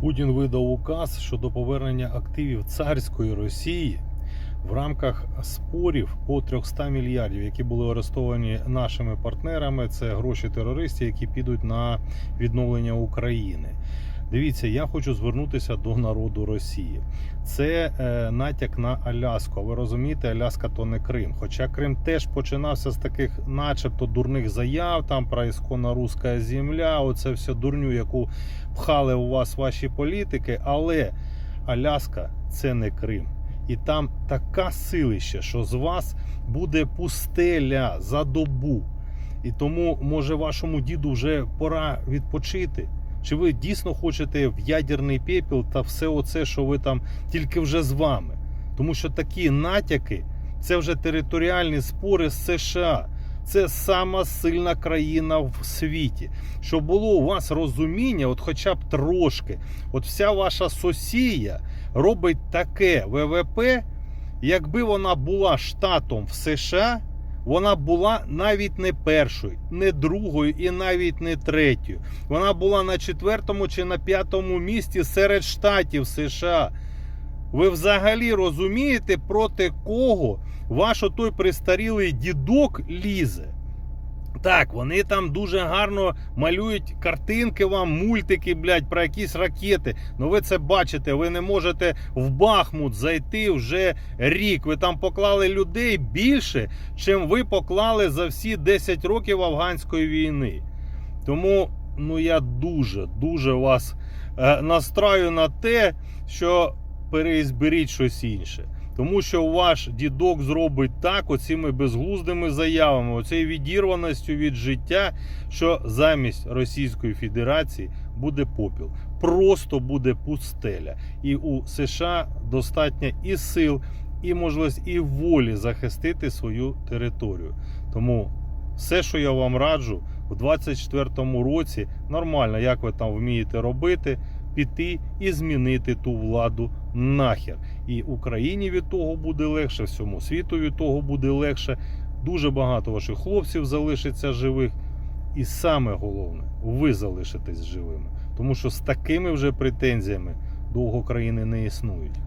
Путін видав указ щодо повернення активів царської Росії в рамках спорів по 300 мільярдів, які були арестовані нашими партнерами. Це гроші терористів, які підуть на відновлення України. Дивіться, я хочу звернутися до народу Росії. Це е, натяк на Аляску. Ви розумієте, Аляска то не Крим. Хоча Крим теж починався з таких, начебто, дурних заяв там про ісконно руська земля. Оце все дурню, яку пхали у вас ваші політики. Але Аляска це не Крим. І там така силища, що з вас буде пустеля за добу. І тому, може, вашому діду вже пора відпочити. Чи ви дійсно хочете в ядерний пепіл та все оце, що ви там тільки вже з вами? Тому що такі натяки це вже територіальні спори з США. Це сама сильна країна в світі. Щоб було у вас розуміння, от хоча б трошки, от вся ваша сосія робить таке ВВП, якби вона була штатом в США, вона була навіть не першою, не другою і навіть не третьою. Вона була на четвертому чи на п'ятому місці серед штатів США. Ви взагалі розумієте, проти кого ваш отой пристарілий дідок лізе? Так, вони там дуже гарно малюють картинки вам, мультики, блядь, про якісь ракети. Ну ви це бачите, ви не можете в Бахмут зайти вже рік. Ви там поклали людей більше, чим ви поклали за всі 10 років афганської війни. Тому ну я дуже, дуже вас е, настраю на те, що переізберіть щось інше. Тому що ваш дідок зробить так, оцими безглуздими заявами, оцією відірваністю від життя, що замість Російської Федерації буде попіл. Просто буде пустеля. І у США достатньо і сил, і можливість, і волі захистити свою територію. Тому все, що я вам раджу, у 24-му році нормально, як ви там вмієте робити, піти і змінити ту владу нахер. І Україні від того буде легше, всьому світу від того буде легше. Дуже багато ваших хлопців залишиться живих. І саме головне, ви залишитесь живими. Тому що з такими вже претензіями довго країни не існують.